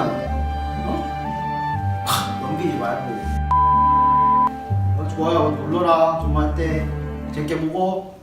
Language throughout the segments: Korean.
해? 어? 하, 넘기지 말고. 어, 좋아요 눌러라. 좀만 때 재밌게 보고.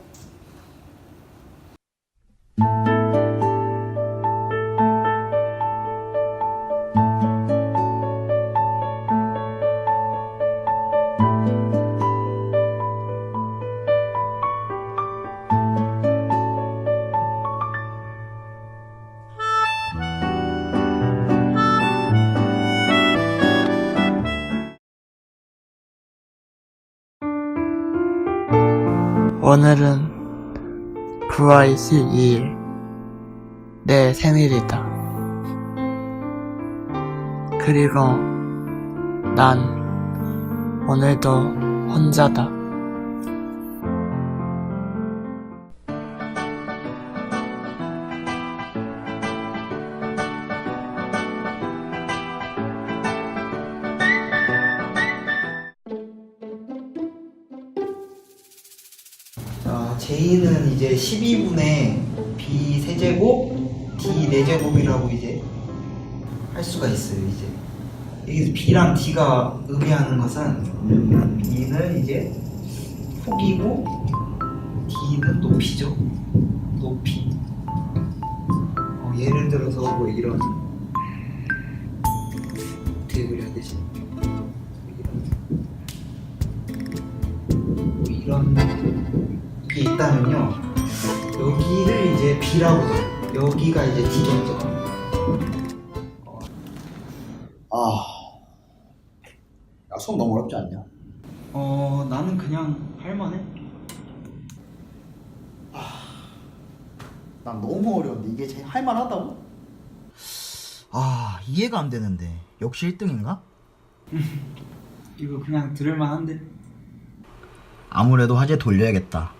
오늘은 9월 12일 내 생일이다. 그리고 난 오늘도 혼자다. J는 이제 12분의 B 세제곱, D 4제곱이라고 이제 할 수가 있어요, 이제. 여기서 B랑 D가 의미하는 것은 B는 이제 폭이고 D는 높이죠. 높이. 어, 예를 들어서 뭐 이런 어떻게 그려야 되지? 뭐 이런 이게 있다면요 여기를 이제 B라고 해요 여기가 이제 D겠죠 아, 야 수업 너무 어렵지 않냐? 어 나는 그냥 할만해 난 너무 어려운데 이게 제일 할만하다고? 아 이해가 안 되는데 역시 1등인가? 이거 그냥 들을만한데 아무래도 화제 돌려야겠다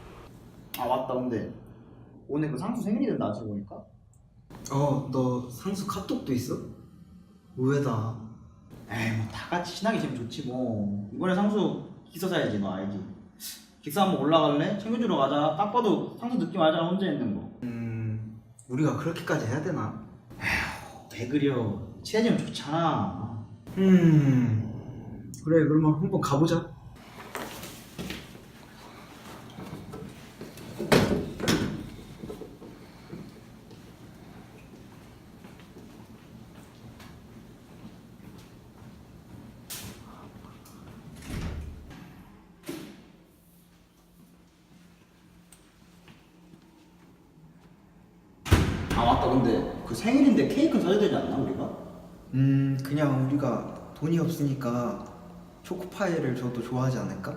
아 맞다 근데 오늘 그 상수 생일이 된다 아직 보니까 어 너 상수 카톡도 있어? 의외다 에이 뭐 다 같이 친하게 지면 좋지 뭐 이번에 상수 기사 사야지 너 알지? 기사 한번 올라갈래? 챙겨주러 가자 딱 봐도 상수 느낌 알잖아 혼자 있는 거 음 우리가 그렇게까지 해야 되나? 왜 그려 친해지면 좋잖아 음 그래 그러면 한번 가보자 근데 그 생일인데 케이크는 사줘야 되지 않나 우리가? 음 그냥 우리가 돈이 없으니까 초코파이를 줘도 좋아하지 않을까?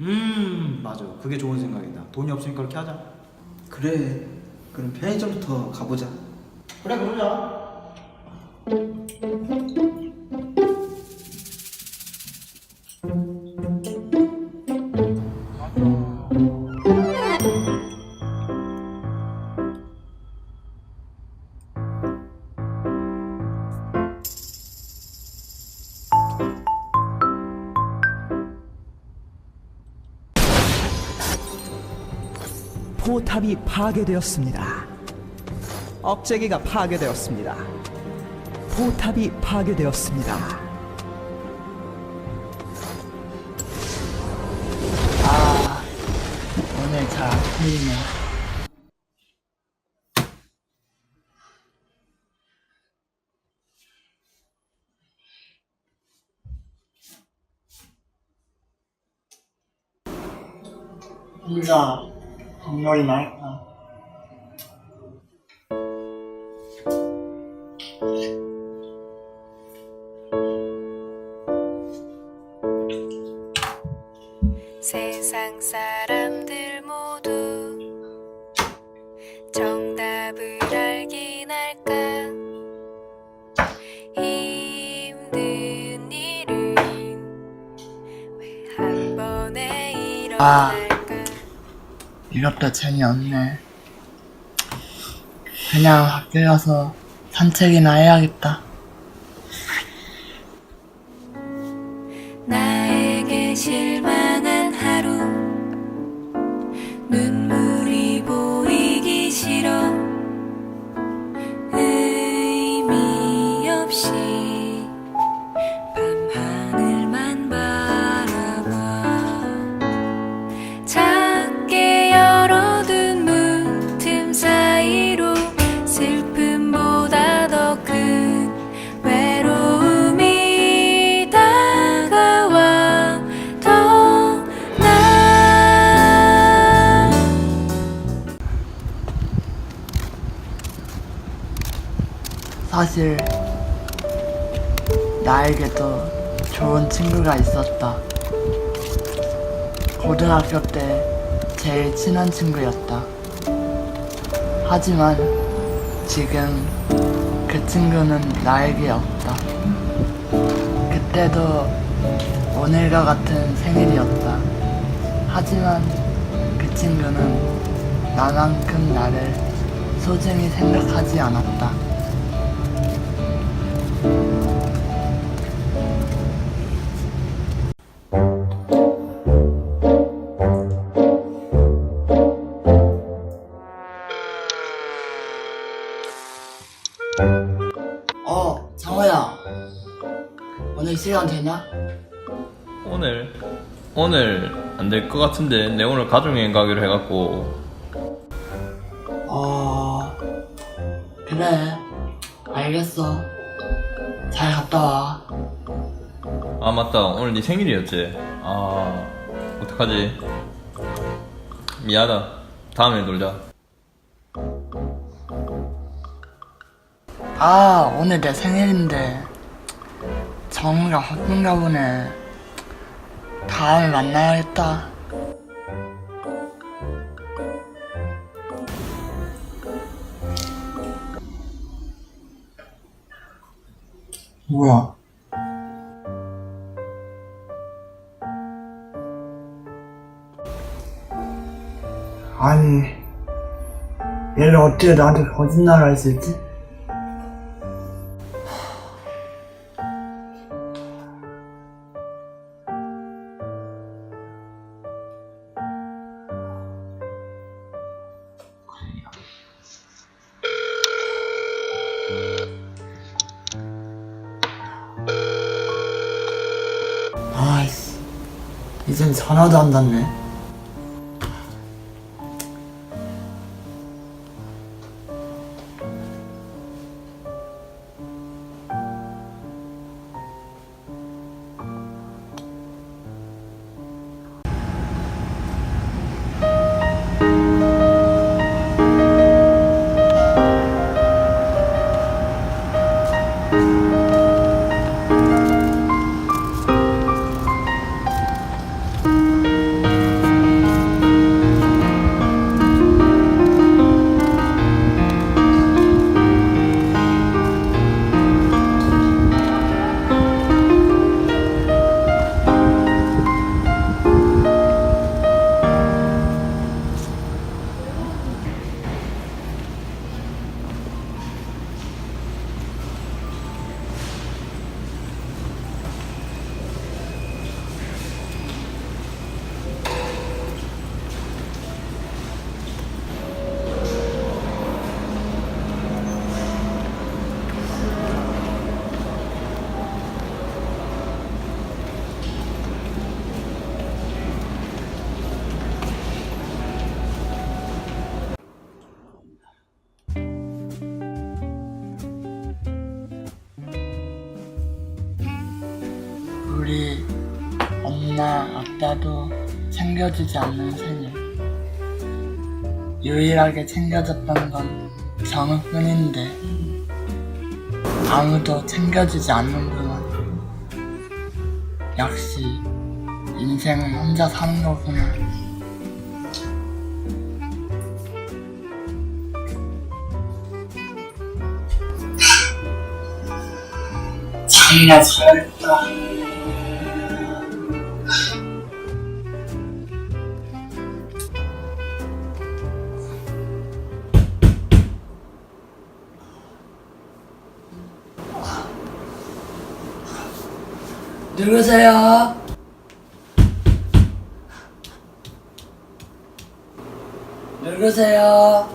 음 맞아. 그게 좋은 생각이다. 돈이 없으니까 그렇게 하자. 그래. 그럼 편의점부터 가보자. 그래 그러자 탑이 파괴되었습니다. 억제기가 파괴되었습니다. 포탑이 파괴되었습니다. 오늘 잘안 풀리네. 혼자 정렬이 날까? 세상 사람들 모두 정답을 알긴 할까 힘든 일은 왜 한 번에 아. 일어날까 이것도 재미없네. 그냥 밖에 가서 산책이나 해야겠다. 사실 나에게도 좋은 친구가 있었다. 고등학교 때 제일 친한 친구였다. 하지만 지금 그 친구는 나에게 없다. 그때도 오늘과 같은 생일이었다. 하지만 그 친구는 나만큼 나를 소중히 생각하지 않았다. 시간 되냐? 오늘 오늘 안 될 것 같은데 내 오늘 가족여행 가기로 해갖고 어, 그래. 알겠어. 잘 갔다 와. 아 맞다 오늘 네 생일이었지 아 어떡하지 미안하다 다음에 놀자 아, 오늘 내 생일인데. 정우가 바쁜가 보네. 다음에 만나야겠다. 뭐야? 아니, 얘를 어떻게 나한테 거짓말을 할 수 있지? 아이씨. 이젠 전화도 안 받네. 우리 엄마 아빠도 챙겨주지 않는 생일. 유일하게 챙겨줬던 건 정우뿐인데 아무도 챙겨주지 않는구나. 역시 인생은 혼자 사는 거구나. 잘했다. 누구세요? 누구세요?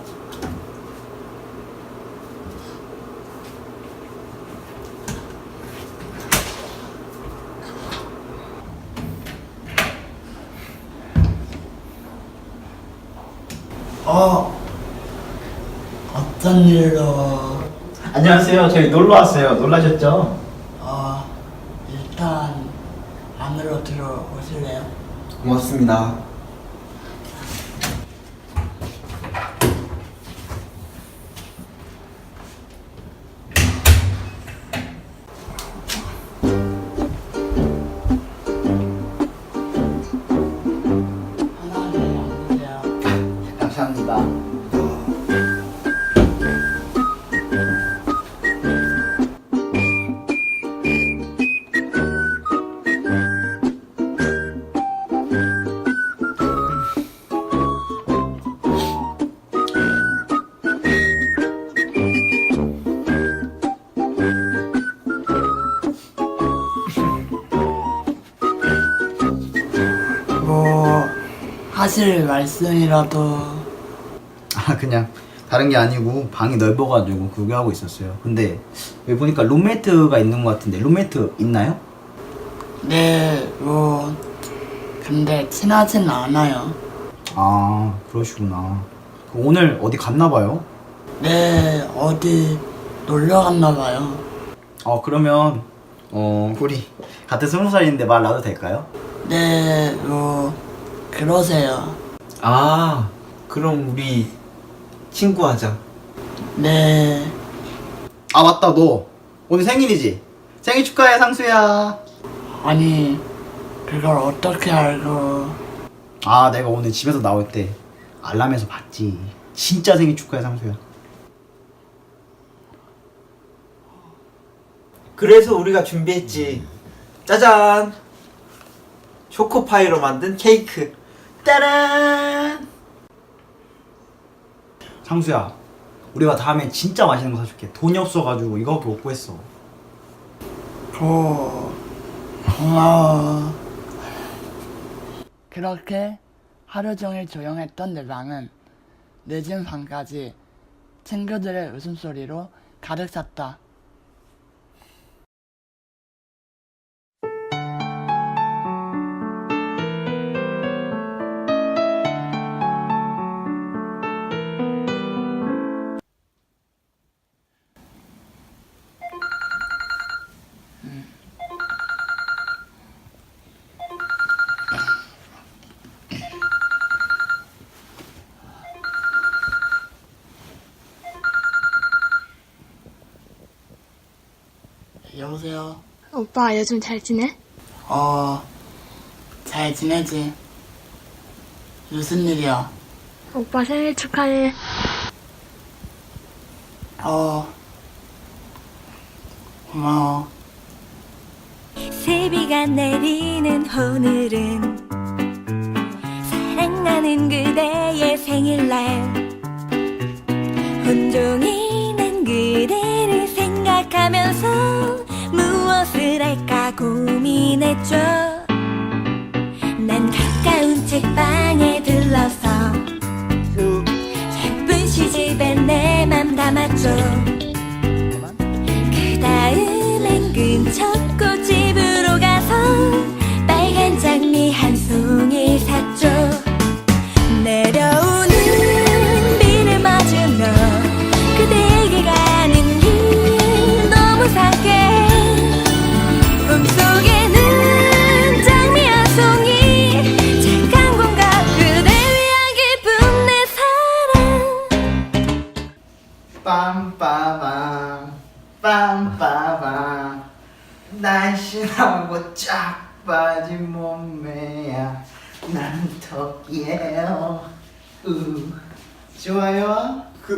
어, 어떤 일로? 안녕하세요. 저희 놀러 왔어요. 놀라셨죠? 어, 일단 들어오실래요? 고맙습니다. 하실 말씀이라도, 아 그냥 다른 게 아니고 방이 넓어가지고 구경하고 있었어요. 근데 여기 보니까 룸메이트가 있는 것 같은데 룸메이트 있나요? 네, 뭐, 근데 친하진 않아요. 아 그러시구나. 그 오늘 어디 갔나 봐요. 네, 어디 놀러 갔나 봐요. 어 그러면 어 우리 같은 스무 살인데 말 나도 될까요? 네, 뭐, 그러세요. 아 그럼 우리 친구하자 네, 아 맞다 너 오늘 생일이지? 생일 축하해 상수야. 아니, 그걸 어떻게 알고, 아 내가 오늘 집에서 나올 때 알람에서 봤지. 진짜 생일 축하해 상수야. 그래서 우리가 준비했지 짜잔 초코파이로 만든 케이크 따란 상수야 우리가 다음에 진짜 맛있는 거 사줄게. 돈이 없어가지고 이거밖에 못 구했어. 고, 고마워. 그렇게 하루 종일 조용했던 내 방은 늦은 밤까지 친구들의 웃음소리로 가득 찼다. 오빠 요즘 잘 지내? 어, 잘 지내지? 무슨 일이야? 오빠 생일 축하해. 어, 고마워. 세비가 내리는 오늘은 사랑하는 그대의 생일날 온종일 할까 고민했죠. 난 가까운 책방에 들러서 예쁜 시집에 내 맘 담았죠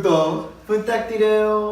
구독 부탁드려요